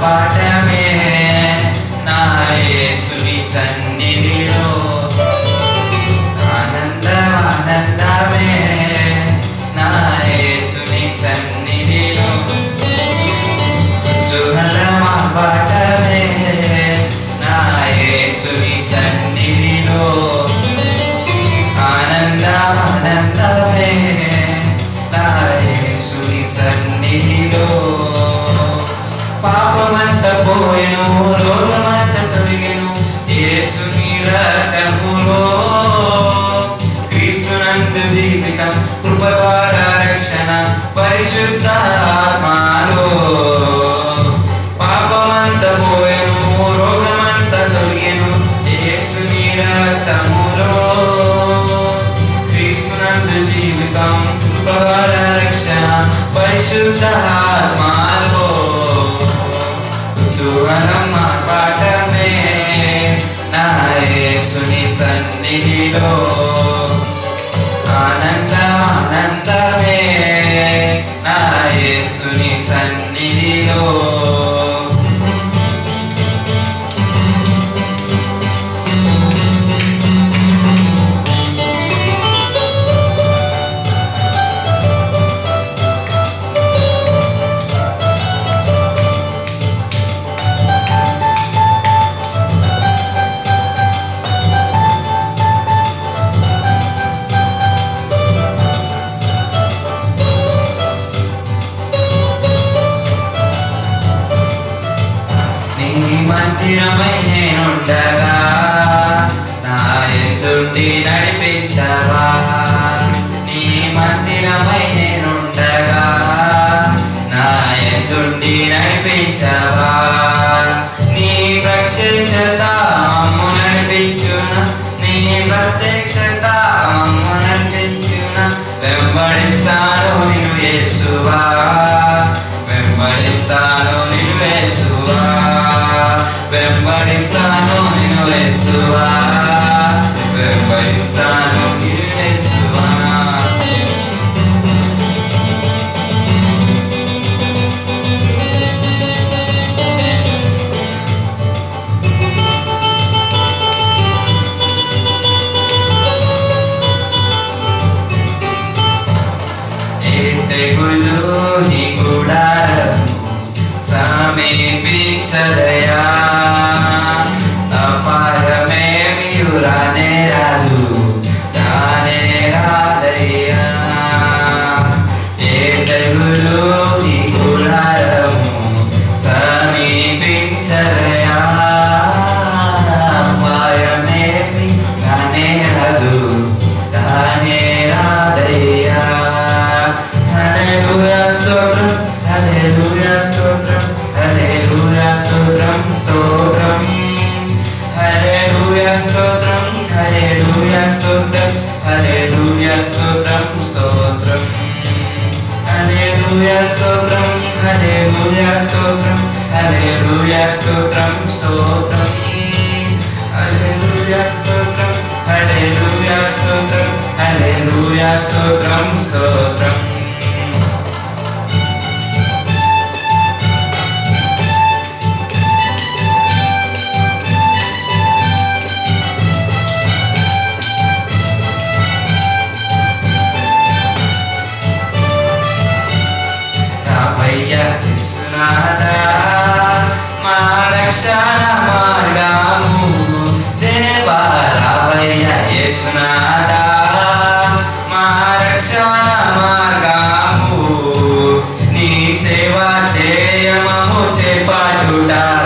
Bye. పాపమంత పోయెను రోగమంత తొలగెను. యేసుని రక్తములో క్రీస్తునందు జీవితం కృప ద్వారా రక్షణ పరిశుద్ధ ఆత్మలో పాపమంత పోయెను రోగమంత తొలగెను. యేసుని రక్తములో క్రీస్తునందు జీవితం కృప ద్వారా రక్షణ పరిశుద్ధ ఆత్మలో to on. మందిరమై నేనుండగా నా ఎదుటి నడిపించవా? నీ మందిరమై నేనుండగా నా ఎదుటి నడిపించవా? నీ ప్రత్యక్షత అమ్ము నడిపించున నీ ప్రత్యక్షత అమ్ము నడిపించున వెంబడిస్తాను నిన్ను యేసువా. వెంబడిస్తాను నిన్ను యేసువా. వెంబడిస్తాను నిన్ను యేసువా వెంబడిస్తాను నిన్ను స్తోత్రం. హల్లెలూయా స్తోత్రం హల్లెలూయా స్తోత్రం స్తోత్రం. హల్లెలూయా స్తోత్రం హల్లెలూయా స్తోత్రం హల్లెలూయా స్తోత్రం స్తోత్రం. హల్లెలూయా స్తోత్రం హల్లెలూయా స్తోత్రం హల్లెలూయా స్తోత్రం స్తోత్రం. Pajuda